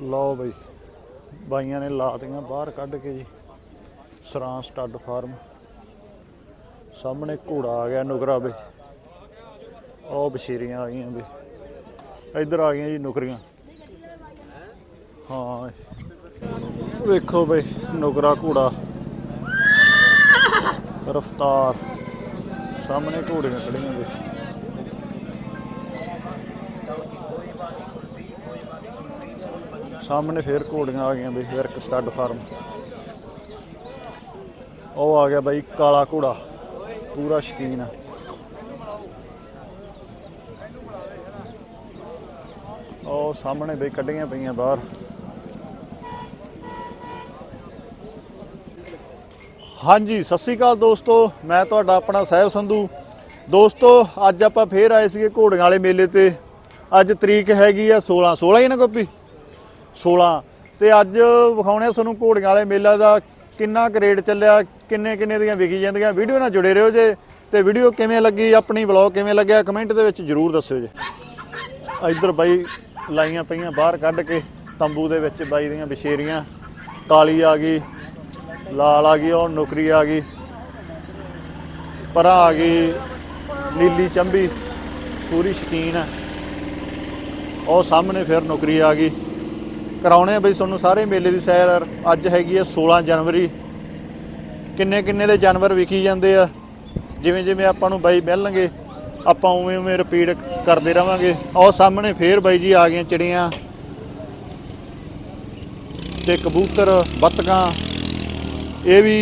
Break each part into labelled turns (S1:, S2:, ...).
S1: ਲਓ ਬਈ, ਬਾਈਆਂ ਨੇ ਲਾਤੀਆਂ ਬਾਹਰ ਕੱਢ ਕੇ ਜੀ। ਸਰਾਂ ਸਟੱਡ ਫਾਰਮ ਸਾਹਮਣੇ ਘੋੜਾ ਆ ਗਿਆ ਨੁਕਰਾ ਬਈ। ਉਹ ਬਸ਼ੀਰੀਆਂ ਆ ਗਈਆਂ ਬਈ। ਇੱਧਰ ਆ ਗਈਆਂ ਜੀ ਨੁਕਰੀਆਂ। ਹਾਂ ਵੇਖੋ ਬਈ ਨੁਕਰਾ ਘੋੜਾ ਰਫਤਾਰ ਸਾਹਮਣੇ ਘੋੜੀਆਂ ਖੜੀਆਂ ਬਈ ਸਾਹਮਣੇ ਫੇਰ ਘੋੜੀਆਂ ਆ ਗਈਆਂ ਬਈ ਫੇਰ ਇੱਕ ਸਟੱਡ ਫਾਰਮ ਉਹ ਆ ਗਿਆ ਬਾਈ ਕਾਲਾ ਘੋੜਾ ਪੂਰਾ ਸ਼ਕੀਨ ਆ ਉਹ ਸਾਹਮਣੇ ਬਈ ਕੱਢੀਆਂ ਪਈਆਂ ਬਾਹਰ ਹਾਂਜੀ, ਸਤਿ ਸ਼੍ਰੀ ਅਕਾਲ ਦੋਸਤੋ। ਮੈਂ ਤੁਹਾਡਾ ਆਪਣਾ ਸਹਿਬ ਸੰਧੂ। ਦੋਸਤੋ, ਅੱਜ ਆਪਾਂ ਫੇਰ ਆਏ ਸੀਗੇ ਘੋੜੀਆਂ ਵਾਲੇ ਮੇਲੇ ਤੇ। ਅੱਜ ਤਰੀਕ ਹੈਗੀ ਆ 16 16 ਹੀ ਨਾ ਕਾਪੀ 16 ਤੇ ਅੱਜ ਵਿਖਾਉਣੇ ਆ ਤੁਹਾਨੂੰ ਘੋੜੀਆਂ ਵਾਲੇ ਮੇਲਾ ਦਾ ਕਿੰਨਾ ਕੁ ਰੇਟ ਚੱਲਿਆ, ਕਿੰਨੇ ਕਿੰਨੇ ਦੀਆਂ ਵਿਕੀ ਜਾਂਦੀਆਂ। ਵੀਡੀਓ ਨਾਲ ਜੁੜੇ ਰਹੋ ਜੇ। ਤੇ ਵੀਡੀਓ ਕਿਵੇਂ ਲੱਗੀ, ਆਪਣੀ ਵਲੌਗ ਕਿਵੇਂ ਲੱਗਿਆ, ਕਮੈਂਟ ਦੇ ਵਿੱਚ ਜਰੂਰ ਦੱਸਿਓ ਜੇ। ਇੱਧਰ ਬਾਈ ਲਾਈਆਂ ਪਈਆਂ ਬਾਹਰ ਕੱਢ ਕੇ, ਤੰਬੂ ਦੇ ਵਿੱਚ ਬਾਈ ਦੀਆਂ ਬਸ਼ੇਰੀਆਂ ਕਾਲੀ ਆ ਗਈ। ਲਾਲ ਆ ਗਈ ਔਰ ਨੌਕਰੀ ਆ ਗਈ। ਪਰਾਂ ਆ ਗਈ, ਨੀਲੀ ਚੰਬੀ, ਪੂਰੀ ਸ਼ਕੀਨ ਹੈ। ਉਹ ਸਾਹਮਣੇ ਫਿਰ ਨੌਕਰੀ ਆ ਗਈ। ਕਰਾਉਣੇ ਆ ਬਈ ਤੁਹਾਨੂੰ ਸਾਰੇ ਮੇਲੇ ਦੀ ਸੈਰ। ਅੱਜ ਹੈਗੀ ਆ 16 ਜਨਵਰੀ। ਕਿੰਨੇ ਕਿੰਨੇ ਦੇ ਜਾਨਵਰ ਵਿਕੀ ਜਾਂਦੇ ਆ। ਜਿਵੇਂ ਜਿਵੇਂ ਆਪਾਂ ਨੂੰ ਬਾਈ ਮਿਲਣਗੇ, ਆਪਾਂ ਉਵੇਂ ਉਵੇਂ ਰਿਪੀਟ ਕਰਦੇ ਰਵਾਂਗੇ। ਉਹ ਸਾਹਮਣੇ ਫੇਰ ਬਾਈ ਜੀ ਆ ਗਈਆਂ ਚਿੜੀਆਂ। ਤੇ ਕਬੂਤਰ, ਬੱਤਕਾਂ ਇਹ ਵੀ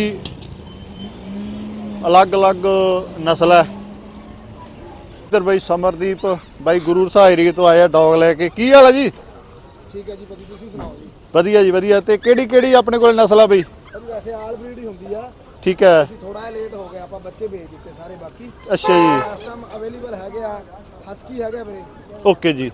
S1: ਅਲੱਗ-ਅਲੱਗ ਨਸਲ ਹੈ। ਇੱਧਰ ਬਾਈ ਸਮਰਦੀਪ ਬਾਈ ਗੁਰੂ ਸਾਹਿਰੀ ਤੋਂ ਆਇਆ ਡੌਗ ਲੈ ਕੇ। ਕੀ ਹਾਲ ਹੈ ਜੀ?
S2: ਠੀਕ ਹੈ ਜੀ ਭਾਜੀ ਤੁਸੀਂ ਸੁਣਾਓ ਜੀ?
S1: ਵਧੀਆ ਜੀ ਵਧੀਆ। ਤੇ ਕਿਹੜੀ ਕਿਹੜੀ ਆਪਣੇ ਕੋਲ ਨਸਲ ਆ ਬਈ?
S2: ਵੈਸੇ ਆਲ ਬਰੀਡ ਹੀ ਹੁੰਦੀ ਆ।
S1: ਠੀਕ ਹੈ।
S2: ਅਸੀਂ ਥੋੜਾ ਜਿਹਾ ਲੇਟ ਹੋ ਗਏ ਆਪਾਂ ਬੱਚੇ ਭੇਜ ਦਿੱਤੇ ਸਾਰੇ ਬਾਕੀ।
S1: ਅੱਛਾ ਜੀ।
S2: ਇਸ ਟਾਈਮ ਅਵੇਲੇਬਲ ਹੈਗੇ ਆ ਹਸਕੀ ਹੈਗਾ ਵੀਰੇ
S1: ਓਕੇ ਜੀ।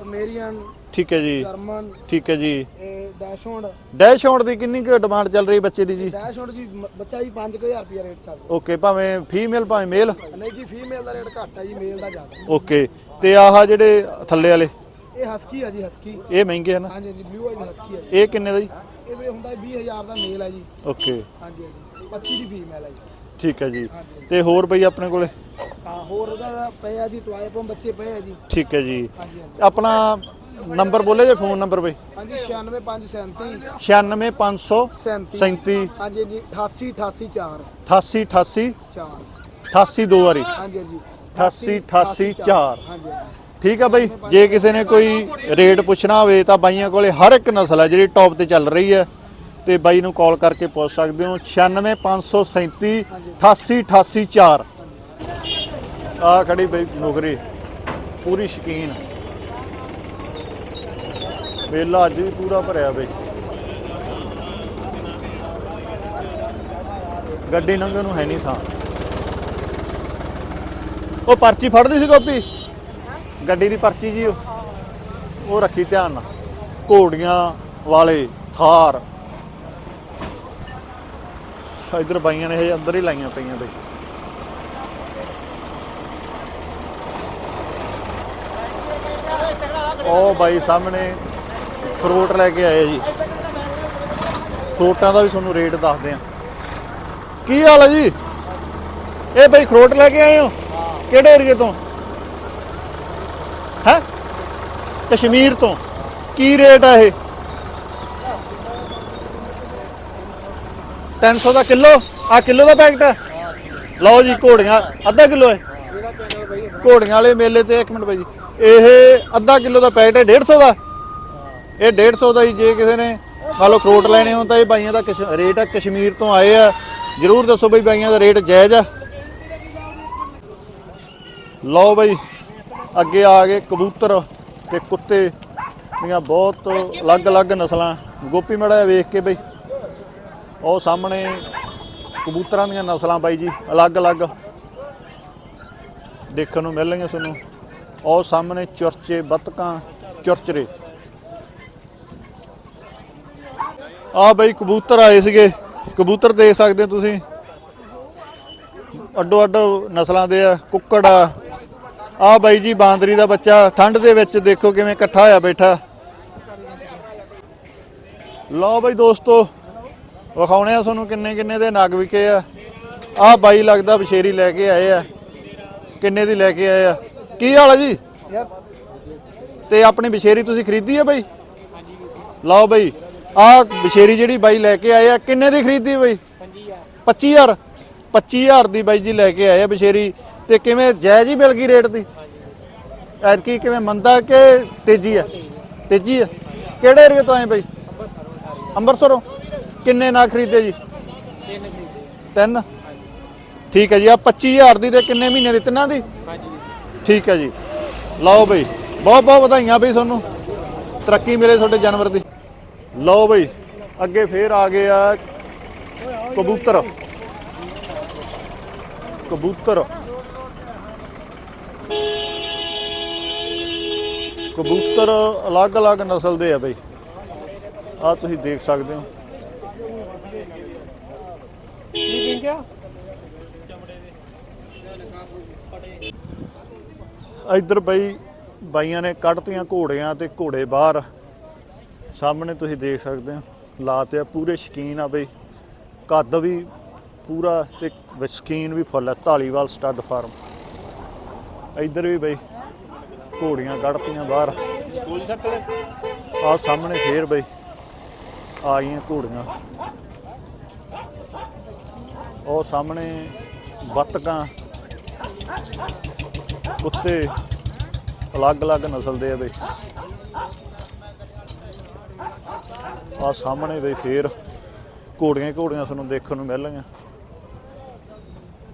S2: ਪਮੇਰੀਅਨ
S1: ਠੀਕ ਹੈ ਜੀ।
S2: ਜਰਮਨ।
S1: ਠੀਕ ਹੈ ਜੀ।
S2: ਇਹ ਡੈਸ਼ਹੌਂਡ
S1: ਡੈਸ਼ ਆਉਣ ਦੀ ਕਿੰਨੀ ਕੁ ਡਿਮਾਂਡ ਚੱਲ ਰਹੀ ਬੱਚੇ ਦੀ ਜੀ?
S2: ਡੈਸ਼ਹੌਂਡ ਜੀ ਮ- ਬੱਚਾ ਜੀ 5000 ਰੁਪਿਆ ਰੇਟ ਚੱਲ
S1: ਓਕੇ ਭਾਵੇਂ ਫੀਮੇਲ ਭਾਵੇਂ ਮੇਲ
S2: ਨਹੀਂ ਜੀ ਫੀਮੇਲ ਦਾ ਰੇਟ ਘੱਟ ਆ ਜੀ ਮੇਲ ਦਾ ਜ਼ਿਆਦਾ।
S1: ਓਕੇ ਤੇ ਆਹ ਜਿਹੜੇ ਥੱਲੇ ਵਾਲੇ?
S2: ਇਹ ਹਸਕੀ ਆ ਜੀ ਹਸਕੀ
S1: ਇਹ ਮਹਿੰਗੇ ਹਨ?
S2: ਹਾਂਜੀ ਜੀ ਬਲੂ ਆਈਜ਼ ਹਸਕੀ ਆ ਜੀ।
S1: ਇਹ ਕਿੰਨੇ ਦਾ ਜੀ?
S2: ਇਹ ਵੀਰੇ ਹੁੰਦਾ 20000 ਦਾ ਮੇਲ ਆ ਜੀ।
S1: ਓਕੇ
S2: ਹਾਂਜੀ ਹਾਂਜੀ। 25 ਦੀ ਫੀਮੇਲ ਆ ਜੀ।
S1: ਠੀਕ ਹੈ ਜੀ।
S2: ਹਾਂਜੀ
S1: ਤੇ ਹੋਰ ਬਈ ਆਪਣੇ ਕੋਲੇ?
S2: ਹਾਂ ਹੋਰ ਉਹਦਾ ਪਏ ਆ ਜੀ ਪਮ ਬੱਚੇ ਪਏ ਆ ਜੀ।
S1: ਠੀਕ ਹੈ ਜੀ।
S2: ਹਾਂਜੀ ਹਾਂਜੀ।
S1: ਆਪਣਾ ਨੰਬਰ ਬੋਲੇ ਜੇ ਫੋਨ ਨੰਬਰ ਬਈ?
S2: ਹਾਂਜੀ 96537
S1: 96500
S2: 37
S1: 37
S2: ਹਾਂਜੀ ਜੀ 88 88 4
S1: 88 88
S2: 4
S1: 88 ਦੋ ਵਾਰੀ।
S2: ਹਾਂਜੀ ਹਾਂਜੀ।
S1: 88 88 4
S2: ਹਾਂਜੀ ਹਾਂਜੀ।
S1: ਠੀਕ ਆ ਬਾਈ ਜੇ ਕਿਸੇ ਨੇ ਕੋਈ ਰੇਟ ਪੁੱਛਣਾ ਹੋਵੇ ਤਾਂ ਬਾਈਆਂ ਕੋਲੇ ਹਰ ਇੱਕ ਨਸਲ ਹੈ ਜਿਹੜੀ ਟੌਪ ਤੇ ਚੱਲ ਰਹੀ ਹੈ ਤੇ ਬਾਈ ਨੂੰ ਕਾਲ ਕਰਕੇ ਪੁੱਛ ਸਕਦੇ ਹੋ। 96537 88 88 4 ਆ ਖੜੀ ਬਈ ਨੌਕਰੀ। ਪੂਰੀ ਸ਼ਕੀਨ। ਮੇਲਾ ਅੱਜ ਵੀ ਪੂਰਾ ਭਰਿਆ ਬਈ ਗੱਡੀ ਲੰਘਣ ਨੂੰ ਹੈ ਨਹੀਂ ਥਾਂ। ਉਹ ਪਰਚੀ ਫੜਦੀ ਸੀ ਗੋਪੀ? ਗੱਡੀ ਦੀ ਪਰਚੀ ਜੀ ਉਹ। ਉਹ ਰੱਖੀ ਧਿਆਨ ਨਾਲ। ਘੋੜੀਆਂ ਵਾਲੇ, ਥਾਰ। ਇਧਰ ਬਾਈਆਂ ਨੇ ਇਹ ਅੰਦਰ ਹੀ ਲਾਈਆਂ ਪਈਆਂ ਬਈ ਉਹ ਬਾਈ ਸਾਹਮਣੇ ਫਰੂਟ ਲੈ ਕੇ ਆਏ ਜੀ। ਫਰੂਟਾਂ ਦਾ ਵੀ ਤੁਹਾਨੂੰ ਰੇਟ ਦੱਸਦੇ ਆ। ਕੀ ਹਾਲ ਹੈ ਜੀ? ਇਹ ਬਈ ਖਰੋਟ ਲੈ ਕੇ ਆਏ ਹੋ? ਕਿਹੜੇ ਏਰੀਏ ਤੋਂ? ਹੈ? ਕਸ਼ਮੀਰ ਤੋਂ। ਕੀ ਰੇਟ ਆ ਇਹ? 300 ਦਾ ਕਿਲੋ? ਆ ਕਿਲੋ ਦਾ ਪੈਕਟ ਹੈ ਲਓ ਜੀ, ਘੋੜੀਆਂ। ਅੱਧਾ ਕਿਲੋ ਹੈ ਘੋੜੀਆਂ ਵਾਲੇ ਮੇਲੇ ਤੇ, ਇੱਕ ਮਿੰਟ ਬਾਈ ਜੀ। ਇਹ ਅੱਧਾ ਕਿਲੋ ਦਾ ਪੈਕਟ ਹੈ 150 ਦਾ? ਇਹ 150 ਦਾ ਹੀ, ਜੇ ਕਿਸੇ ਨੇ ਮੰਨ ਲਓ ਖਰੋਟ ਲੈਣੇ ਹੋਣ ਤਾਂ ਇਹ ਬਾਈਆਂ ਦਾ ਕਸ਼- ਰੇਟ ਹੈ ਕਸ਼ਮੀਰ ਤੋਂ ਆਏ ਆ। ਜਰੂਰ ਦੱਸੋ ਬਈ ਬਾਈਆਂ ਦਾ ਰੇਟ ਜਾਇਜ਼ ਆ। ਲਓ ਬਈ, ਅੱਗੇ ਆ ਗਏ ਕਬੂਤਰ ਤੇ ਕੁੱਤੇ ਦੀਆਂ ਬਹੁਤ ਅਲੱਗ-ਅਲੱਗ ਨਸਲਾਂ। ਗੋਪੀ ਮੜਾ ਵੇਖ ਕੇ ਬਈ। ਉਹ ਸਾਹਮਣੇ ਕਬੂਤਰਾਂ ਦੀਆਂ ਨਸਲਾਂ ਬਾਈ ਜੀ, ਅਲੱਗ-ਅਲੱਗ। ਦੇਖਣ ਨੂੰ ਮਿਲ ਰਹੀਆਂ ਤੁਹਾਨੂੰ। ਉਹ ਸਾਹਮਣੇ ਚੁਰਚੇ, ਬੱਤਕਾਂ, ਚੁਰਚਰੇ। ਆ ਬਈ ਕਬੂਤਰ ਆਏ ਸੀਗੇ। ਕਬੂਤਰ ਦੇਖ ਸਕਦੇ ਹੋ ਤੁਸੀਂ। ਅੱਡੋ ਅੱਡ ਨਸਲਾਂ ਦੇ ਆ ਕੁੱਕੜ ਆ। ਆ ਬਾਈ ਜੀ ਬਾਂਦਰੀ ਦਾ ਬੱਚਾ। ਠੰਡ ਦੇ ਵਿੱਚ ਦੇਖੋ ਕਿਵੇਂ ਇਕੱਠਾ ਹੋਇਆ ਬੈਠਾ। ਲਓ ਬਈ ਦੋਸਤੋ ਵਿਖਾਉਣੇ ਆ ਤੁਹਾਨੂੰ ਕਿੰਨੇ ਕਿੰਨੇ ਦੇ ਨਗ ਵਿਕੇ ਆ। ਆ ਬਾਈ ਲੱਗਦਾ ਬਸ਼ੇਰੀ ਲੈ ਕੇ ਆਏ ਆ। ਕਿੰਨੇ ਦੀ ਲੈ ਕੇ ਆਏ ਆ। ਕੀ ਹਾਲ ਹੈ ਜੀ? ਤੇ ਆਪਣੀ ਬਸ਼ੇਰੀ ਤੁਸੀਂ ਖਰੀਦੀ ਆ ਬਾਈ? ਲਓ ਬਾਈ। ਆ ਬਸ਼ੇਰੀ ਜਿਹੜੀ ਬਾਈ ਲੈ ਕੇ ਆਏ ਆ, ਕਿੰਨੇ ਦੀ ਖਰੀਦੀ ਬਾਈ? 25000 25000 ਦੀ ਬਾਈ ਜੀ ਲੈ ਕੇ ਆਏ ਆ ਬਸ਼ੇਰੀ। ਤੇ ਕਿਵੇਂ ਜਾਇਜ਼ ਹੀ ਮਿਲ ਗਈ ਰੇਟ ਦੀ? ਐਤਕੀ ਕਿਵੇਂ ਮੰਦਾ ਕਿ ਤੇਜ਼ੀ ਆ? ਤੇਜ਼ੀ ਆ। ਕਿਹੜੇ ਏਰੀਏ ਤੋਂ ਆਏ ਬਾਈ? ਅੰਮ੍ਰਿਤਸਰੋਂ। ਕਿੰਨੇ ਨਾ ਖਰੀਦੇ ਜੀ? ਤਿੰਨ। ਠੀਕ ਹੈ ਜੀ ਆ 25000 ਦੀ ਤੇ ਕਿੰਨੇ ਮਹੀਨੇ ਦੀ? ਤਿੰਨਾਂ ਦੀ? ਠੀਕ ਹੈ ਜੀ। ਲਓ ਬਈ ਬਹੁਤ ਬਹੁਤ ਵਧਾਈਆਂ ਬਈ ਤੁਹਾਨੂੰ। ਤਰੱਕੀ ਮਿਲੇ ਤੁਹਾਡੇ ਜਾਨਵਰ ਦੀ। ਲਓ ਬਈ, ਅੱਗੇ ਫੇਰ ਆ ਗਏ ਆ ਕਬੂਤਰ। ਕਬੂਤਰ। ਕਬੂਤਰ ਅਲੱਗ-ਅਲੱਗ ਨਸਲ ਦੇ ਆ ਬਈ। ਆ ਤੁਸੀਂ ਦੇਖ ਸਕਦੇ ਹੋ।
S2: क्या
S1: ਇੱਧਰ ਬਈ ਬਾਈਆਂ ਨੇ ਕੱਢਤੀਆਂ ਘੋੜਿਆਂ ਤੇ ਘੋੜੇ ਬਾਹਰ। ਸਾਹਮਣੇ ਤੁਸੀਂ ਦੇਖ ਸਕਦੇ ਹੋ, ਲਾਤੇ ਆ, ਪੂਰੇ ਸ਼ਕੀਨ ਆ ਬਈ। ਕੱਦ ਵੀ ਪੂਰਾ ਤੇ ਵਿੱਚ ਸ਼ਕੀਨ ਵੀ ਫੁੱਲ ਹੈ ਢਾਲੀਵਾਲ ਸਟੱਡ ਫਾਰਮ ਇੱਧਰ ਵੀ ਬਈ, ਘੋੜੀਆਂ ਕੱਢਤੀਆਂ ਬਾਹਰ। ਆ ਸਾਹਮਣੇ ਫੇਰ ਬਈ, ਆ ਗਈਆਂ ਘੋੜੀਆਂ। ਉਹ ਸਾਹਮਣੇ ਬੱਤਕਾਂ ਕੁੱਤੇ ਅਲੱਗ-ਅਲੱਗ ਨਸਲ ਦੇ ਆ ਬਈ। ਆ ਸਾਹਮਣੇ ਬਈ ਫੇਰ ਘੋੜੀਆਂ ਘੋੜੀਆਂ ਤੁਹਾਨੂੰ ਦੇਖਣ ਨੂੰ ਮਿਲਣਗੀਆਂ।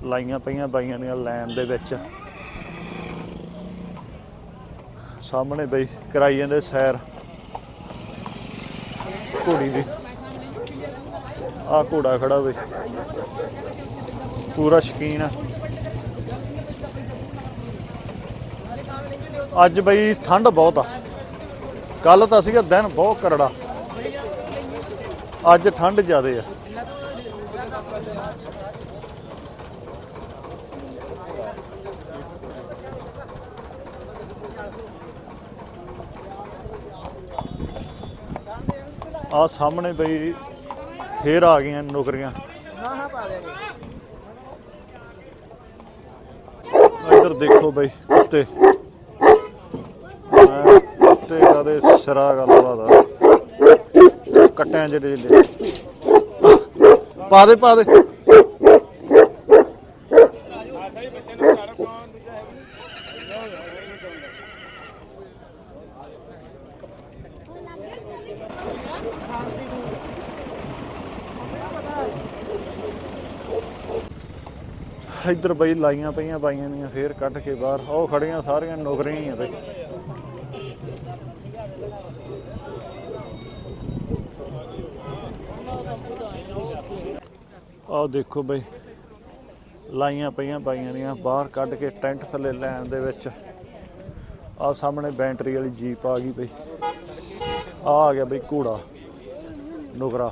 S1: ਲਾਈਆਂ ਪਈਆਂ ਬਾਈਆਂ ਦੀਆਂ ਲਾਈਨ ਦੇ ਵਿੱਚ। ਸਾਹਮਣੇ ਬਈ ਕਰਾਈ ਜਾਂਦੇ ਸੈਰ। ਘੋੜੀ ਦੀ। ਆ ਘੋੜਾ ਖੜਾ ਬਈ। ਪੂਰਾ ਸ਼ਕੀਨ। ਆ ਅੱਜ ਬਈ ਠੰਡ ਬਹੁਤ ਆ। ਕੱਲ ਤਾਂ ਸੀਗਾ ਦਿਨ ਬਹੁਤ ਕਰੜਾ। ਅੱਜ ਠੰਡ ਜ਼ਿਆਦੇ ਆ। ਆ ਸਾਹਮਣੇ ਬਈ ਫੇਰ ਆ ਗਈਆਂ ਨੌਕਰੀਆਂ।
S2: ਹਾਂ ਹਾਂ ਪਾ ਦੇਗੇ
S1: ਇੱਧਰ ਦੇਖੋ ਬਈ ਕੁੱਤੇ। ਕੁੱਤੇ ਕਦੇ ਸਿਰਾ ਗੱਲਬਾਤ ਆ। ਕੱਟਿਆਂ ਜਿਹੜੇ ਜਿਹੜੇ ਪਾ ਦੇ ਪਾ ਦੇ। ਇੱਧਰ ਬਈ ਲਾਈਆਂ ਪਈਆਂ ਬਾਈਆਂ ਦੀਆਂ, ਫੇਰ ਕੱਢ ਕੇ ਬਾਹਰ। ਉਹ ਖੜੀਆਂ ਸਾਰੀਆਂ ਨੌਕਰੀਆਂ ਹੀ ਆ ਬਈ। ਆਹ ਦੇਖੋ ਬਈ, ਲਾਈਆਂ ਪਈਆਂ ਪਾਈਆਂ ਦੀਆਂ, ਬਾਹਰ ਕੱਢ ਕੇ ਟੈਂਟ ਥੱਲੇ ਲੈਣ ਦੇ ਵਿੱਚ। ਆਹ ਸਾਹਮਣੇ ਬੈਟਰੀ ਵਾਲੀ ਜੀਪ ਆ ਗਈ ਬਈ। ਆ ਆ ਗਿਆ ਬਈ ਘੋੜਾ ਨੁਗਰਾ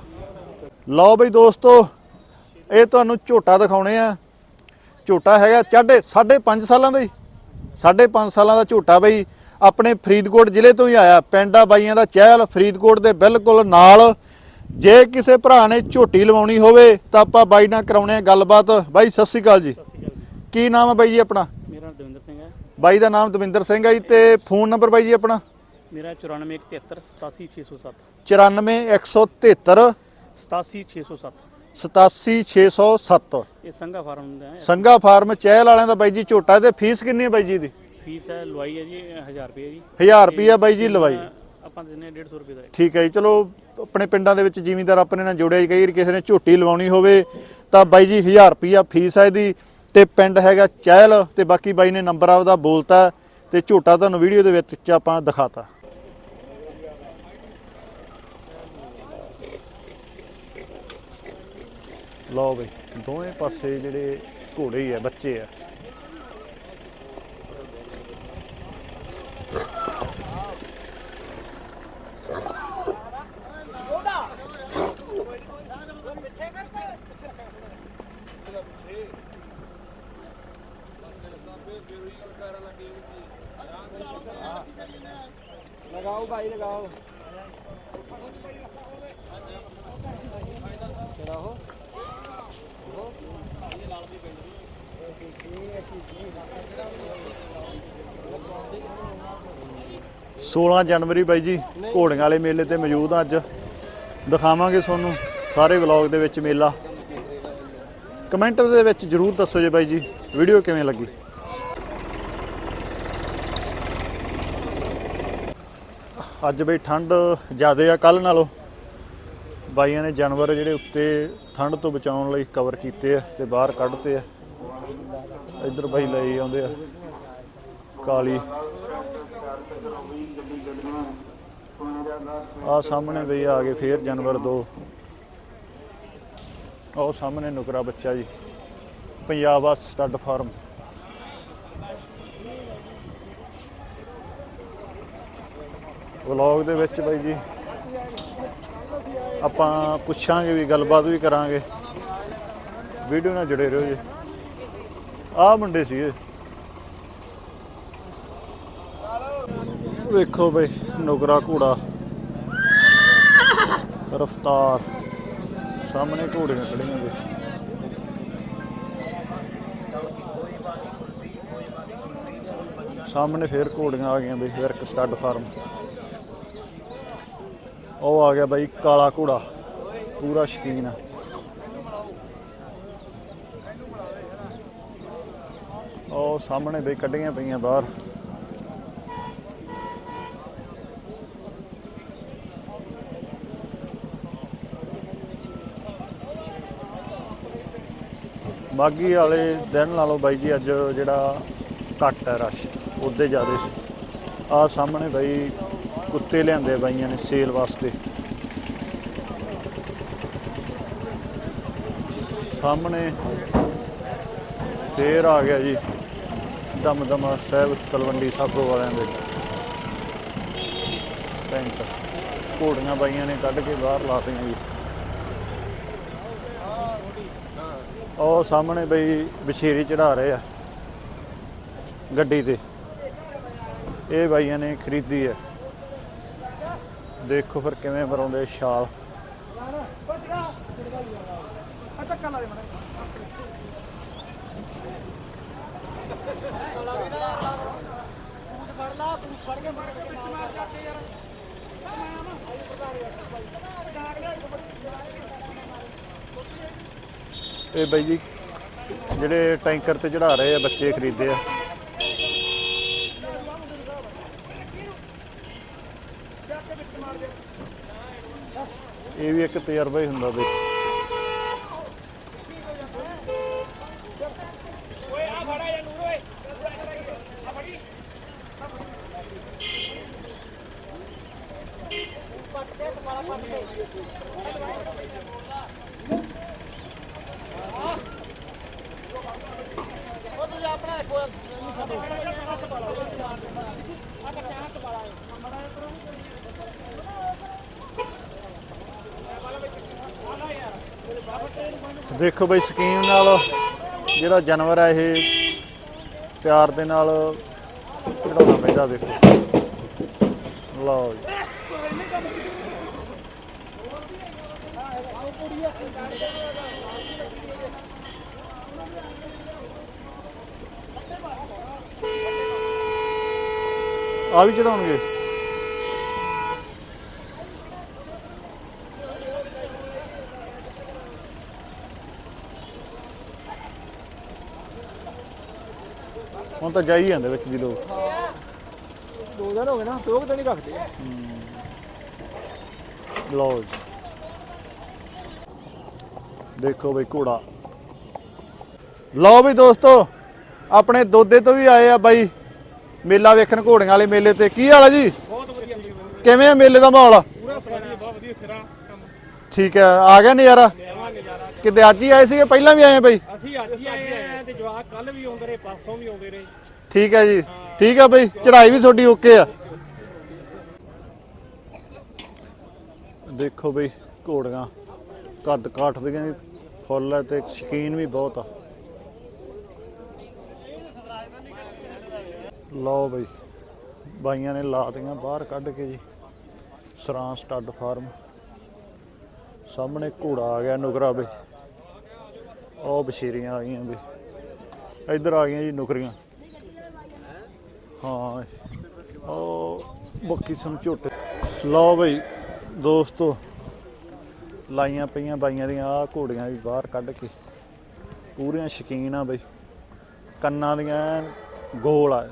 S1: ਲਓ ਬਈ ਦੋਸਤੋ, ਇਹ ਤੁਹਾਨੂੰ ਝੋਟਾ ਦਿਖਾਉਣੇ ਆ। ਝੋਟਾ ਹੈਗਾ ਚਾਢੇ 5.5 ਸਾਲਾਂ ਦਾ ਹੀ 5.5 ਸਾਲਾਂ ਦਾ ਝੋਟਾ ਬਈ। ਆਪਣੇ ਫਰੀਦਕੋਟ ਜ਼ਿਲ੍ਹੇ ਤੋਂ ਹੀ ਆਇਆ, ਪਿੰਡ ਆ ਬਾਈਆਂ ਦਾ ਚਹਿਲ, ਫਰੀਦਕੋਟ ਦੇ ਬਿਲਕੁਲ ਨਾਲ। ਜੇ ਕਿਸੇ ਭਰਾ ਨੇ ਝੋਟੀ ਲਵਾਉਣੀ ਹੋਵੇ ਤਾਂ ਆਪਾਂ ਬਾਈ ਨਾਲ ਕਰਾਉਣੇ ਆ ਗੱਲਬਾਤ। ਬਾਈ ਸਤਿ ਸ਼੍ਰੀ ਅਕਾਲ ਜੀ। ਕੀ ਨਾਮ ਹੈ ਬਾਈ ਜੀ ਆਪਣਾ?
S3: ਮੇਰਾ ਦਵਿੰਦਰ ਸਿੰਘ ਹੈ।
S1: ਬਾਈ ਦਾ ਨਾਮ ਦਵਿੰਦਰ ਸਿੰਘ ਹੈ ਜੀ ਤੇ ਫੋਨ ਨੰਬਰ ਬਾਈ ਜੀ ਆਪਣਾ?
S3: ਮੇਰਾ 94173 87607
S1: 94173
S3: 87607
S1: 87607
S3: ਇਹ ਸੰਘਾ ਫਾਰਮ ਦਾ ਹੈ।
S1: ਸੰਗਾ ਫਾਰਮ ਚਹਿਲ ਵਾਲਿਆਂ ਦਾ ਬਾਈ ਜੀ ਝੋਟਾ ਤੇ ਫੀਸ ਕਿੰਨੀ ਹੈ ਬਾਈ ਜੀ ਦੀ
S3: ਫੀਸ ਹੈ ਲਵਾਈ ਹੈ ਜੀ 1000 ਰੁਪਏ ਜੀ।
S1: 1000 ਰੁਪਿਆ ਬਾਈ ਜੀ ਲਵਾਈ।
S3: ਆਪਾਂ ਹਾਂ 150 ਰੁਪਏ ਦਾ।
S1: ਠੀਕ ਹੈ ਜੀ ਚਲੋ ਆਪਣੇ ਪਿੰਡਾਂ ਦੇ ਵਿੱਚ ਜ਼ਿਮੀਂਦਾਰ ਆਪਣੇ ਨਾਲ ਜੁੜਿਆ ਜੀ, ਕਈ ਵਾਰ ਕਿਸੇ ਨੇ ਝੋਟੀ ਲਵਾਉਣੀ ਹੋਵੇ, ਤਾਂ ਬਾਈ ਜੀ 1000 ਰੁਪਿਆ ਫੀਸ ਹੈ ਇਹਦੀ, ਤੇ ਪਿੰਡ ਹੈਗਾ ਚਹਿਲ, ਤੇ ਬਾਕੀ ਬਾਈ ਨੇ ਨੰਬਰ ਆਪਦਾ ਬੋਲਤਾ, ਤੇ ਝੋਟਾ ਤੁਹਾਨੂੰ ਵੀਡੀਓ ਦੇ ਵਿੱਚ ਆਪਾਂ ਦਿਖਾਤਾ। ਲਓ ਬਈ, ਦੋਵੇਂ ਪਾਸੇ ਜਿਹੜੇ ਘੋੜੇ ਹੀ ਆ, ਬੱਚੇ ਆ।
S2: ਲਗਾਓ ਭਾਈ ਲਗਾਓ। ਕਿਹੜਾ
S1: ਹੋ ਇਹ ਲਾਲ ਦੀ ਪਿੰਡ ਜਨਵਰੀ ਬਾਈ ਜੀ ਘੋੜੀਆਂ ਵਾਲੇ ਮੇਲੇ ਤੇ ਮੌਜੂਦ ਆ ਅੱਜ। ਦਿਖਾਵਾਂਗੇ ਤੁਹਾਨੂੰ ਸਾਰੇ ਵਲੌਗ ਦੇ ਵਿੱਚ ਮੇਲਾ। ਕਮੈਂਟ ਦੇ ਵਿੱਚ ਜਰੂਰ ਦੱਸੋ ਜੇ ਬਾਈ ਜੀ ਵੀਡੀਓ ਕਿਵੇਂ ਲੱਗੀ? ਅੱਜ ਬਈ ਠੰਡ ਜ਼ਿਆਦਾ ਆ ਕੱਲ ਨਾਲੋਂ। ਬਾਈਆਂ ਨੇ ਜਾਨਵਰ ਜਿਹੜੇ ਉੱਤੇ ਠੰਡ ਤੋਂ ਬਚਾਉਣ ਲਈ ਕਵਰ ਕੀਤੇ ਆ ਤੇ ਬਾਹਰ ਕੱਢਤੇ ਆ। ਇੱਧਰ ਬਾਈ ਲਈ ਆਉਂਦੇ ਆ। ਕਾਲੀ। ਆ ਸਾਹਮਣੇ ਬਈ ਆ ਗਏ ਫੇਰ ਜਾਨਵਰ ਦੋ। ਉਹ ਸਾਹਮਣੇ ਨੁਕਰਾ ਬੱਚਾ ਜੀ। ਪੰਜਾਬ ਆ ਸਟੱਡ ਫਾਰਮ। ਵਲੌਗ ਦੇ ਵਿੱਚ ਬਾਈ ਜੀ। ਆਪਾਂ ਪੁੱਛਾਂਗੇ ਵੀ ਗੱਲਬਾਤ ਵੀ ਕਰਾਂਗੇ। ਵੀਡੀਓ ਨਾਲ ਜੁੜੇ ਰਹੋ ਜੀ। ਆਹ ਮੁੰਡੇ ਸੀ ਇਹ ਵੇਖੋ ਬਈ, ਨੁਕਰਾ ਘੋੜਾ। ਰਫਤਾਰ। ਸਾਹਮਣੇ ਘੋੜੀਆਂ ਖੜੀਆਂ ਜੀ। ਸਾਹਮਣੇ ਫੇਰ ਘੋੜੀਆਂ ਆ ਗਈਆਂ ਬਈ, ਫਿਰ ਇੱਕ ਸਟੱਡ ਫਾਰਮ ਉਹ ਆ ਗਿਆ ਬਾਈ ਕਾਲਾ ਘੋੜਾ। ਪੂਰਾ ਸ਼ਕੀਨ ਆ। ਉਹ ਸਾਹਮਣੇ ਬਈ ਕੱਢੀਆਂ ਪਈਆਂ ਬਾਹਰ। ਮਾਗੀ ਵਾਲੇ ਦਿਨ ਲਾ ਲਓ ਬਾਈ ਜੀ, ਅੱਜ ਜਿਹੜਾ ਘੱਟ ਹੈ ਰਸ਼, ਉਹਦੇ ਜ਼ਿਆਦਾ ਸੀ। ਆ ਸਾਹਮਣੇ ਬਾਈ ਕੁੱਤੇ ਲਿਆਂਦੇ ਬਾਈਆਂ ਨੇ ਸੇਲ ਵਾਸਤੇ। ਸਾਹਮਣੇ ਫੇਰ ਆ ਗਿਆ ਜੀ, ਦਮਦਮਾ ਸਾਹਿਬ ਤਲਵੰਡੀ ਸਾਬੋ ਵਾਲਿਆਂ ਦੇ। ਟੈਂਕ ਘੋੜੀਆਂ ਬਾਈਆਂ ਨੇ ਕੱਢ ਕੇ ਬਾਹਰ ਲਾਤੀਆਂ ਜੀ। ਉਹ ਸਾਹਮਣੇ ਬਈ ਬਸ਼ੇਰੀ ਚੜਾ ਰਹੇ ਆ, ਗੱਡੀ ਤੇ। ਇਹ ਬਾਈਆਂ ਨੇ ਖਰੀਦੀ ਹੈ ਦੇਖੋ ਫਿਰ ਕਿਵੇਂ ਬਰਾਉਂਦੇ ਛਾਲ। ਇਹ ਬਾਈ ਜੀ, ਜਿਹੜੇ ਟੈਂਕਰ ਤੇ ਚੜਾ ਰਹੇ ਆ, ਬੱਚੇ ਖਰੀਦੇ ਆ। ਇਹ ਵੀ ਇੱਕ ਤਜਰਬਾ ਹੀ ਹੁੰਦਾ ਬਈ ਦੇਖੋ ਬਈ ਸਕੀਮ ਨਾਲ ਜਿਹੜਾ ਜਾਨਵਰ ਹੈ ਇਹ ਪਿਆਰ ਦੇ ਨਾਲ ਚੜਾਉਣਾ ਪੈਂਦਾ ਦੇਖੋ। ਲਓ ਜੀ। ਆ ਵੀ ਚੜਾਉਣਗੇ ਹੁਣ ਤਾਂ ਜਾਈ ਜਾਂਦੇ ਵਿੱਚ ਦੀ ਲੋਕ।
S2: ਦੋ ਦਿਨ ਹੋ ਗਏ ਨਾ ਤੋਕ ਤਾਂ ਨਹੀਂ ਰੱਖਦੇ।
S1: ਲਓ ਦੇਖੋ ਬਈ ਘੋੜਾ। ਲਓ ਵੀ ਦੋਸਤੋ ਆਪਣੇ ਦੋਦੇ ਤੋਂ ਵੀ ਆਏ ਆ ਬਾਈ। ਮੇਲਾ ਵੇਖਣ ਘੋੜੀਆਂ ਵਾਲੇ ਮੇਲੇ ਤੇ। ਕੀ ਹਾਲ ਆ ਜੀ? ਕਿਵੇਂ ਆ ਮੇਲੇ ਦਾ ਮਾਹੌਲ? ਠੀਕ ਹੈ ਆ ਗਿਆ ਨਜ਼ਾਰਾ? ਕਿਤੇ ਅੱਜ ਹੀ ਆਏ ਸੀਗੇ? ਪਹਿਲਾਂ ਵੀ ਆਏ ਆ ਬਈ?
S3: ਅਸੀਂ ਅੱਜ ਹੀ ਆਏ ਆ ਤੇ ਜਵਾਕ ਕੱਲ ਵੀ ਆਉਂਦੇ ਰਹੇ ਪਰਸੋਂ ਵੀ ਆਉਂਦੇ ਰਹੇ।
S1: ਠੀਕ ਹੈ ਜੀ। ਠੀਕ ਹੈ ਬਈ, ਚੜ੍ਹਾਈ ਵੀ ਤੁਹਾਡੀ ਓਕੇ ਆ। ਦੇਖੋ ਬਈ, ਘੋੜੀਆਂ ਕੱਦ ਕਾਠ ਦੀਆਂ ਵੀ, ਫੁੱਲ ਹੈ ਤੇ ਸ਼ਕੀਨ ਵੀ ਬਹੁਤ ਆ। ਲਓ ਬਈ, ਬਾਈਆਂ ਨੇ ਲਾਤੀਆਂ ਬਾਹਰ ਕੱਢ ਕੇ ਜੀ। ਸਰਾਂ ਸਟੱਡ ਫਾਰਮ। ਸਾਹਮਣੇ ਘੋੜਾ ਆ ਗਿਆ ਨੁਕਰਾ ਬਈ। ਉਹ ਬਸ਼ੀਰੀਆਂ ਆ ਗਈਆਂ ਬਈ। ਇੱਧਰ ਆ ਗਈਆਂ ਜੀ ਨੁਕਰੀਆਂ। ਹਾਂ। ਉਹ ਬੱਕੀ ਸਮਝੋਟੇ ਲਓ ਬਈ, ਦੋਸਤੋ, ਲਾਈਆਂ ਪਈਆਂ ਬਾਈਆਂ ਦੀਆਂ ਆ ਘੋੜੀਆਂ ਵੀ ਬਾਹਰ ਕੱਢ ਕੇ। ਪੂਰੀਆਂ ਸ਼ਕੀਨ ਆ ਬਈ। ਕੰਨਾਂ ਦੀਆਂ ਗੋਲ ਆ।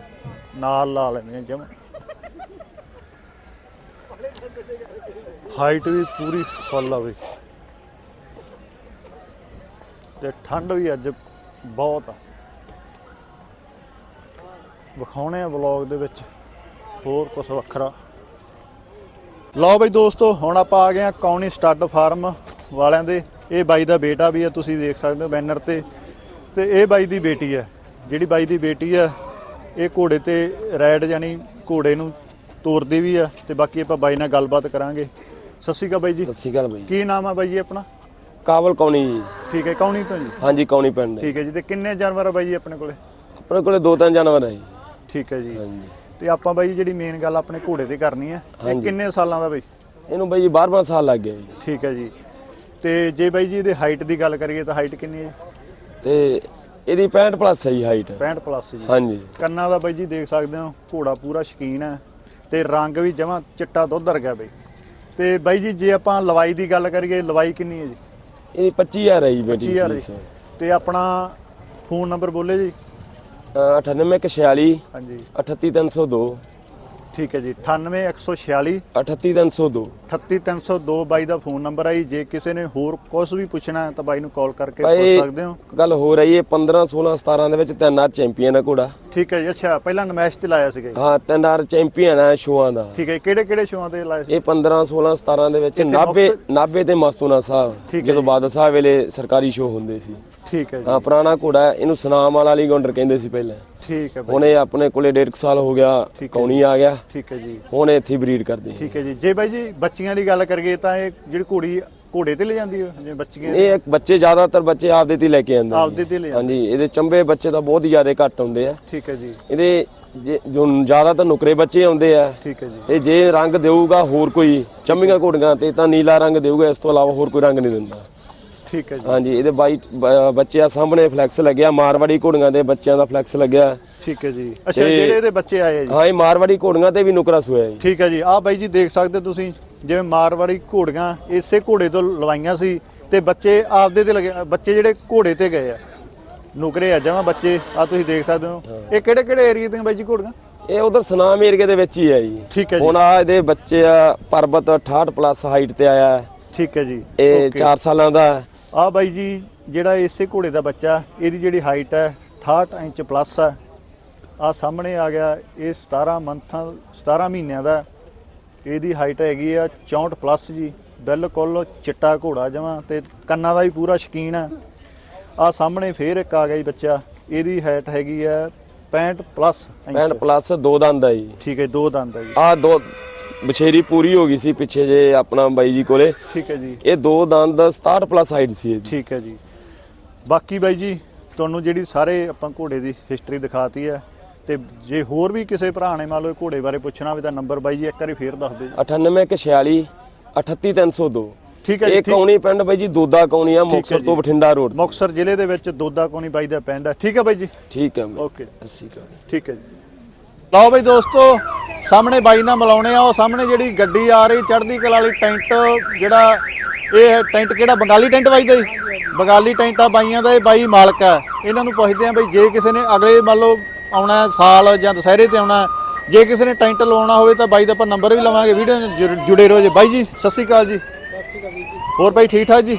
S1: ਨਾਲ ਲਾ ਲੈਂਦੀਆਂ ਜਮ। ਹਾਈਟ ਵੀ ਪੂਰੀ ਫੁੱਲ ਆ ਬਈ। ਤੇ ਠੰਡ ਵੀ ਅੱਜ ਬਹੁਤ ਆ। ਵਿਖਾਉਣੇ ਆ ਵਲੌਗ ਦੇ ਵਿੱਚ ਹੋਰ ਕੁਝ ਵੱਖਰਾ। ਲਓ ਬਈ ਦੋਸਤੋ ਹੁਣ ਆਪਾਂ ਆ ਗਏ ਆ ਕੌਣੀ ਸਟੱਡ ਫਾਰਮ ਵਾਲਿਆਂ ਦੇ। ਇਹ ਬਾਈ ਦਾ ਬੇਟਾ ਵੀ ਆ ਤੁਸੀਂ ਦੇਖ ਸਕਦੇ ਹੋ ਬੈਨਰ ਤੇ। ਤੇ ਇਹ ਬਾਈ ਦੀ ਬੇਟੀ ਹੈ ਜਿਹੜੀ ਬਾਈ ਦੀ ਬੇਟੀ ਹੈ ਇਹ ਘੋੜੇ ਤੇ ਰਾਈਡ ਯਾਨੀ ਘੋੜੇ ਨੂੰ ਤੋਰਦੀ ਵੀ ਆ। ਤੇ ਬਾਕੀ ਆਪਾਂ ਬਾਈ ਨਾਲ ਗੱਲਬਾਤ ਕਰਾਂਗੇ। ਸਤਿ ਸ਼੍ਰੀ ਅਕਾਲ ਬਾਈ ਜੀ।
S4: ਸਤਿ ਸ਼੍ਰੀ ਅਕਾਲ ਬਾਈ।
S1: ਕੀ ਨਾਮ ਆ ਬਾਈ ਜੀ ਆਪਣਾ?
S4: ਕਾਬਲ ਕੌਣੀ ਜੀ।
S1: ਠੀਕ ਹੈ ਕੌਣੀ ਤੋਂ ਜੀ?
S4: ਹਾਂਜੀ ਕੌਣੀ ਪਿੰਡ। ਦੇ
S1: ਠੀਕ ਹੈ ਜੀ ਤੇ ਕਿੰਨੇ ਜਾਨਵਰ ਆ ਬਾਈ ਜੀ ਆਪਣੇ ਕੋਲੇ?
S4: ਆਪਣੇ ਕੋਲੇ ਦੋ ਤਿੰਨ ਜਾਨਵਰ ਹੈ ਜੀ।
S1: ਠੀਕ ਹੈ ਜੀ।
S4: ਹਾਂਜੀ।
S1: ਤੇ ਆਪਾਂ ਬਾਈ ਜਿਹੜੀ ਮੇਨ ਗੱਲ ਆਪਣੇ ਘੋੜੇ ਤੇ ਕਰਨੀ ਹੈ ਇਹ
S4: ਹਾਂਜੀ।
S1: ਕਿੰਨੇ ਸਾਲਾਂ ਦਾ ਬਾਈ?
S4: ਇਹਨੂੰ ਬਾਈ ਜੀ 12 ਸਾਲ ਲੱਗ ਗਏ ਜੀ।
S1: ਠੀਕ ਹੈ ਜੀ। ਤੇ ਜੇ ਬਾਈ ਜੀ ਇਹਦੇ ਹਾਈਟ ਦੀ ਗੱਲ ਕਰੀਏ ਤਾਂ ਹਾਈਟ ਕਿੰਨੀ ਹੈ
S4: ਤੇ ਇਹਦੀ 65 ਪਲੱਸ ਹੈ ਜੀ ਹਾਈਟ
S1: 65 ਪਲੱਸ ਜੀ।
S4: ਹਾਂਜੀ।
S1: ਕੰਨਾਂ ਦਾ ਬਾਈ ਜੀ ਦੇਖ ਸਕਦੇ ਹੋ ਘੋੜਾ ਪੂਰਾ ਸ਼ਕੀਨ ਹੈ ਤੇ ਰੰਗ ਵੀ ਜਮਾਂ ਚਿੱਟਾ ਦੁੱਧ ਵਰਗਾ ਬਾਈ। ਤੇ ਬਾਈ ਜੀ ਜੇ ਆਪਾਂ ਲਵਾਈ ਦੀ ਗੱਲ ਕਰੀਏ ਲਵਾਈ ਕਿੰਨੀ ਹੈ ਜੀ?
S4: ਇਹਦੀ 25000 ਹੈ ਜੀ ਬੇਟੀ
S1: 25000 ਜੀ ਤੇ ਆਪਣਾ ਫੋਨ ਨੰਬਰ ਬੋਲੇ ਜੀ?
S4: 98146
S1: ਹਾਂਜੀ।
S4: 38302
S1: ਠੀਕ ਹੈ ਜੀ 98146
S4: 38302
S1: 38302 ਬਾਈ ਦਾ ਫੋਨ ਨੰਬਰ ਹੈ ਜੀ ਜੇ ਕਿਸੇ ਨੇ ਹੋਰ ਕੁਝ ਵੀ ਪੁੱਛਣਾ ਹੈ ਤਾਂ ਬਾਈ ਨੂੰ ਕਾਲ ਕਰਕੇ
S4: ਬਾਈ
S1: ਪੁੱਛ ਸਕਦੇ ਹੋ।
S4: ਗੱਲ ਹੋ ਰਹੀ ਹੈ 15 16 17 ਦੇ ਵਿੱਚ ਤਿੰਨ ਵਾਰ ਚੈਂਪੀਅਨ ਹੈ ਘੋੜਾ।
S1: ਠੀਕ ਹੈ ਜੀ ਅੱਛਾ ਪਹਿਲਾਂ ਨਮੈਸ਼ ਤੇ ਲਾਇਆ ਸੀਗਾ ਜੀ।
S4: ਹਾਂ ਤਿੰਨ ਵਾਰ ਚੈਂਪੀਅਨ ਹੈ ਸ਼ੋਆਂ ਦਾ।
S1: ਠੀਕ ਹੈ ਕਿਹੜੇ ਕਿਹੜੇ ਸ਼ੋਆਂ ਤੇ ਲਾਇਆ ਸੀ?
S4: ਇਹ 15 16 17 ਦੇ ਵਿੱਚ
S1: ਕਿੱਥੇ
S4: ਨਾਭੇ
S1: ਮੁਕਤਸਰ?
S4: ਨਾਭੇ ਤੇ ਮਸਤੂਨਾ ਸਾਹਿਬ ਜਦੋਂ ਬਾਦਲ ਸਾਹਿਬ ਵੇਲੇ ਸਰਕਾਰੀ ਸ਼ੋਅ ਹੁੰਦੇ ਸੀ।
S1: ਠੀਕ ਹੈ ਜੀ।
S4: ਹਾਂ ਪੁਰਾਣਾ ਘੋੜਾ ਹੈ, ਇਹਨੂੰ ਸੁਨਾਮ ਵਾਲਾ ਅਲੀ ਗੌਂਡਰ ਕਹਿੰਦੇ ਸੀ ਪਹਿਲਾਂ।
S1: ਠੀਕ ਹੈ
S4: ਹੁਣ ਇਹ ਆਪਣੇ ਕੋਲੇ 1.5 ਸਾਲ ਹੋ ਗਿਆ। ਕੌਣੀ ਆ ਗਿਆ।
S1: ਠੀਕ ਹੈ ਜੀ।
S4: ਹੁਣ ਇਹ ਇੱਥੇ ਬਰੀਡ ਕਰਦੇ।
S1: ਠੀਕ ਹੈ ਜੀ। ਜੇ ਬਾਈ ਜੀ ਬੱਚੀਆਂ ਦੀ ਗੱਲ ਕਰੀਏ ਤਾਂ ਇਹ ਜਿਹੜੀ ਘੋੜੀ ਘੋੜੇ ਤੇ ਲੈ ਜਾਂਦੀ ਹੈ ਜਿਵੇਂ ਬੱਚੀਆਂ
S4: ਇਹ ਇੱਕ ਬੱਚੇ ਜ਼ਿਆਦਾਤਰ ਬੱਚੇ ਆਪਦੇ ਤੇ ਲੈ ਕੇ ਆਉਂਦੇ।
S1: ਆਪਦੇ ਤੇ ਲੈ
S4: ਹਾਂਜੀ ਇਹਦੇ ਚੰਬੇ ਬੱਚੇ ਤਾਂ ਬਹੁਤ ਹੀ ਜ਼ਿਆਦਾ ਘੱਟ ਹੁੰਦੇ ਆ।
S1: ਠੀਕ ਹੈ ਜੀ।
S4: ਇਹਦੇ ਜੇ- ਜੋ ਜ਼ਿਆਦਾਤਰ ਨੁਕਰੇ ਬੱਚੇ ਆਉਂਦੇ ਆ।
S1: ਠੀਕ ਹੈ ਜੀ।
S4: ਤੇ ਜੇ ਰੰਗ ਦੇਊਗਾ ਹੋਰ ਕੋਈ ਚੰਬੀਆਂ ਘੋੜੀਆਂ ਤੇ ਤਾਂ ਨੀਲਾ ਰੰਗ ਦੇਊਗਾ ਇਸ ਤੋਂ ਇਲਾਵਾ ਹੋਰ ਕੋਈ ਰੰਗ ਨਹੀਂ ਦਿੰਦਾ।
S1: ਠੀਕ ਹੈ ਜੀ।
S4: ਹਾਂਜੀ ਇਹਦੇ ਬਾਈ ਬ- ਬੱਚੇ ਆ ਸਾਹਮਣੇ ਫਲੈਕਸ ਲੱਗਿਆ ਮਾਰਵਾੜੀ ਘੋੜੀਆਂ ਦੇ ਬੱਚਿਆਂ ਦਾ ਫਲੈਕਸ ਲੱਗਿਆ।
S1: ਠੀਕ ਹੈ ਜੀ। ਅੱਛਾ ਜਿਹੜੇ ਇਹਦੇ ਬੱਚੇ ਆਏ ਆ ਜੀ?
S4: ਹਾਂ ਇਹ ਮਾਰਵਾੜੀ ਘੋੜੀਆਂ ਤੇ ਵੀ ਨੁਕਰਾ ਸੋਇਆ ਜੀ।
S1: ਠੀਕ ਹੈ ਜੀ। ਆਹ ਬਾਈ ਜੀ ਦੇਖ ਸਕਦੇ ਤੁਸੀਂ ਜਿਵੇਂ ਮਾਰਵਾੜੀ ਘੋੜੀਆਂ ਇਸੇ ਘੋੜੇ ਤੋਂ ਲਵਾਈਆਂ ਸੀ ਤੇ ਬੱਚੇ ਆਪਦੇ ਤੇ ਲਗੇ ਬੱਚੇ ਜਿਹੜੇ ਘੋੜੇ ਤੇ ਗਏ ਆ ਨੁਕਰੇ ਆ ਜਮਾ ਬੱਚੇ ਆ ਤੁਸੀਂ ਦੇਖ ਸਕਦੇ ਹੋ। ਇਹ ਕਿਹੜੇ ਕਿਹੜੇ ਏਰੀਆ ਦੀਆਂ ਬਾਈ ਜੀ ਘੋੜੀਆਂ?
S4: ਇਹ ਉਧਰ ਸੁਨਾਮ ਏਰੀਆ ਦੇ ਵਿੱਚ ਹੀ ਹੈ ਜੀ।
S1: ਠੀਕ ਹੈ ਜੀ।
S4: ਹੁਣ ਆ ਇਹਦੇ ਬੱਚੇ ਆ ਪਰਬਤ 68 ਪਲੱਸ ਹਾਈਟ ਤੇ ਆਇਆ।
S1: ਠੀਕ ਹੈ ਜੀ।
S4: ਇਹ 4 ਸਾਲਾਂ ਦਾ।
S1: ਆ ਬਾਈ ਜੀ ਜਿਹੜਾ ਇਸੇ ਘੋੜੇ ਦਾ ਬੱਚਾ ਇਹਦੀ ਜਿਹੜੀ ਹਾਈਟ ਹੈ 68 ਇੰਚ ਪਲੱਸ ਹੈ ਆ ਸਾਹਮਣੇ ਆ ਗਿਆ ਇਹ 17 ਮੰਥਾਂ 17 ਮਹੀਨਿਆਂ ਦਾ। ਇਹਦੀ ਹਾਈਟ ਹੈਗੀ ਆ 64 ਪਲੱਸ ਜੀ। ਬਿਲਕੁਲ ਚਿੱਟਾ ਘੋੜਾ ਜਮਾ ਤੇ ਕੰਨਾਂ ਦਾ ਵੀ ਪੂਰਾ ਸ਼ਕੀਨ ਹੈ ਆ ਸਾਹਮਣੇ ਫੇਰ ਇੱਕ ਆ ਗਿਆ ਜੀ ਬੱਚਾ ਇਹਦੀ ਹਾਈਟ ਹੈਗੀ ਆ 65 ਪਲੱਸ
S4: 65 ਪਲੱਸ ਦੋ ਦੰਦ ਹੈ ਜੀ।
S1: ਠੀਕ ਹੈ ਦੋ ਦੰਦ ਹੈ ਜੀ।
S4: ਆ ਦੋ ਬਛੇਰੀ ਪੂਰੀ ਹੋ ਗਈ ਸੀ ਪਿੱਛੇ ਜੇ ਆਪਣਾ ਬਾਈ ਜੀ ਕੋਲੇ।
S1: ਠੀਕ ਹੈ ਜੀ।
S4: ਇਹ ਦੋ ਦੰਦ 67 ਪਲੱਸ ਹਾਈਟ ਸੀ
S1: ਠੀਕ ਹੈ ਜੀ। ਬਾਕੀ ਬਾਈ ਜੀ ਤੁਹਾਨੂੰ ਜਿਹੜੀ ਸਾਰੇ ਆਪਾਂ ਘੋੜੇ ਦੀ ਹਿਸਟਰੀ ਦਿਖਾਤੀ ਹੈ ਤੇ ਜੇ ਹੋਰ ਵੀ ਕਿਸੇ ਭਰਾ ਨੇ ਮੰਨ ਲਓ ਇਹ ਘੋੜੇ ਬਾਰੇ ਪੁੱਛਣਾ ਹੋਵੇ ਤਾਂ ਨੰਬਰ ਬਾਈ ਜੀ ਇੱਕ ਵਾਰੀ ਫੇਰ ਦੱਸ ਦਿਓ ਜੀ।
S4: 9846 38302
S1: ਠੀਕ ਹੈ ਜੀ
S4: ਇਹ
S1: ਠੀਕ
S4: ਕੌਣੀ ਪਿੰਡ ਬਾਈ ਜੀ ਦੋਦਾ ਕੌਣੀ ਆ ਮੁਕਤਸਰ
S1: ਜੀ।
S4: ਤੋਂ ਬਠਿੰਡਾ ਰੋਡ ਤੇ।
S1: ਮੁਕਤਸਰ ਜ਼ਿਲ੍ਹੇ ਦੇ ਵਿੱਚ ਦੋਦਾ ਕੋਣੀ ਬਾਈ ਦਾ ਪਿੰਡ ਹੈ। ਠੀਕ ਹੈ ਬਾਈ ਜੀ।
S4: ਠੀਕ ਹੈ
S1: ਓਕੇ
S4: ਅੱਸੀ
S1: ਠੀਕ ਹੈ ਜੀ। ਲਓ ਬਈ ਦੋਸਤੋ ਸਾਹਮਣੇ ਬਾਈ ਨਾਲ ਮਿਲਾਉਣੇ ਆ ਉਹ ਸਾਹਮਣੇ ਜਿਹੜੀ ਗੱਡੀ ਆ ਰਹੀ ਚੜ੍ਹਦੀ ਕਲਾ ਵਾਲੀ ਟੈਂਟ ਜਿਹੜਾ ਇਹ ਟੈਂਟ ਕਿਹੜਾ? ਬੰਗਾਲੀ ਟੈਂਟ ਬਾਈ ਦਾ ਜੀ ਬੰਗਾਲੀ ਟੈਂਟਾਂ ਬਾਈਆਂ ਦਾ ਇਹ ਬਾਈ ਮਾਲਕ ਹੈ ਇਹਨਾਂ ਨੂੰ ਪੁੱਛਦੇ ਆ ਬਈ ਜੇ ਕਿਸੇ ਨੇ ਅਗਲੇ ਮੰਨ ਲਓ ਆਉਣਾ ਸਾਲ ਜਾਂ ਦੁਸਹਿਰੇ ਤੇ ਆਉਣਾ ਜੇ ਕਿਸੇ ਨੇ ਟੈਂਟ ਲਵਾਉਣਾ ਹੋਵੇ ਤਾਂ ਬਾਈ ਦਾ ਆਪਾਂ ਨੰਬਰ ਵੀ ਲਵਾਂਗੇ ਵੀਡੀਓ ਨਾਲ ਜੁੜ- ਰਹੋ ਜੀ। ਬਾਈ ਜੀ ਸਤਿ ਸ਼੍ਰੀ ਅਕਾਲ ਜੀ। ਹੋਰ ਬਾਈ ਠੀਕ ਠਾਕ ਜੀ?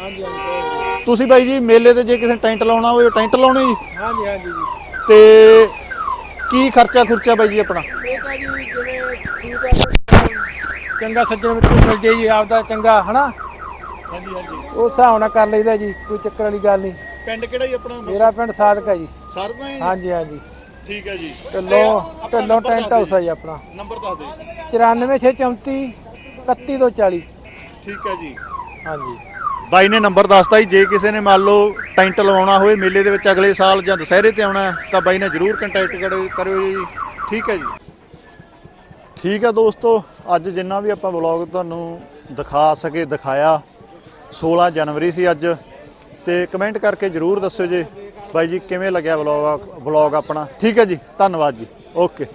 S1: ਤੁਸੀਂ ਬਾਈ ਜੀ ਮੇਲੇ ਤੇ ਜੇ ਕਿਸੇ ਟੈਂਟ ਲਾਉਣਾ ਹੋਵੇ ਟੈਂਟ ਲਾਉਣੇ ਜੀ?
S3: ਹਾਂਜੀ ਹਾਂਜੀ
S1: ਤੇ ਕੀ ਖਰਚਾ ਖੁਰਚਾ ਬਾਈ ਜੀ ਆਪਣਾ?
S3: ਇਹ ਤਾਂ ਜੀ ਜਿਵੇਂ ਠੀਕ ਆ ਚੰਗਾ ਸੱਜਣ ਮਿੱਤਰ ਮਿਲ ਜੇ ਜੀ ਆਪਦਾ ਚੰਗਾ ਹਨਾ?
S1: ਹਾਂਜੀ ਹਾਂਜੀ।
S3: ਉਸ ਹਿਸਾਬ ਨਾਲ ਕਰ ਲਈਦਾ ਜੀ ਕੋਈ ਚੱਕਰ ਵਾਲੀ ਗੱਲ ਨਹੀਂ।
S1: ਪਿੰਡ ਕਿਹੜਾ ਜੀ ਆਪਣਾ?
S3: ਮੇਰਾ ਪਿੰਡ ਸਾਦਕਾ ਜੀ।
S1: ਸਰਦਾ ਹੈ
S3: ਹਾਂਜੀ ਹਾਂਜੀ।
S1: ਠੀਕ ਹੈ ਜੀ।
S3: ਢੱਲੋਂ ਢੱਲੋਂ ਟੈਂਟ ਹਾਊਸ ਆ ਜੀ ਆਪਣਾ।
S1: ਨੰਬਰ ਦੱਸ ਦਿਓ
S3: 94634 31 ਤੋਂ 40
S1: ਠੀਕ ਹੈ ਜੀ।
S3: ਹਾਂਜੀ।
S1: ਬਾਈ ਨੇ ਨੰਬਰ ਦੱਸਤਾ ਜੀ, ਜੇ ਕਿਸੇ ਨੇ ਮੰਨ ਲਓ ਟੈਂਟ ਲਵਾਉਣਾ ਹੋਵੇ, ਮੇਲੇ ਦੇ ਵਿੱਚ ਅਗਲੇ ਸਾਲ ਜਾਂ ਦੁਸਹਿਰੇ ਤੇ ਆਉਣਾ ਤਾਂ ਬਾਈ ਨਾਲ ਜਰੂਰ ਕੰਟੈਕਟ ਕਰਿਓ ਕਰਿਓ ਜੀ ਠੀਕ ਹੈ ਜੀ। ਠੀਕ ਹੈ ਦੋਸਤੋ, ਅੱਜ ਜਿੰਨਾ ਵੀ ਆਪਾਂ ਵਲੌਗ ਤੁਹਾਨੂੰ ਦਿਖਾ ਸਕੇ, ਦਿਖਾਇਆ 16 ਜਨਵਰੀ ਸੀ ਅੱਜ, ਤੇ ਕਮੈਂਟ ਕਰਕੇ ਜਰੂਰ ਦੱਸਿਓ ਜੀ, ਬਾਈ ਜੀ, ਕਿਵੇਂ ਲੱਗਿਆ ਵਲੌਗ ਵਲੌਗ ਆਪਣਾ? ਠੀਕ ਹੈ ਜੀ, ਧੰਨਵਾਦ ਜੀ। ਓਕੇ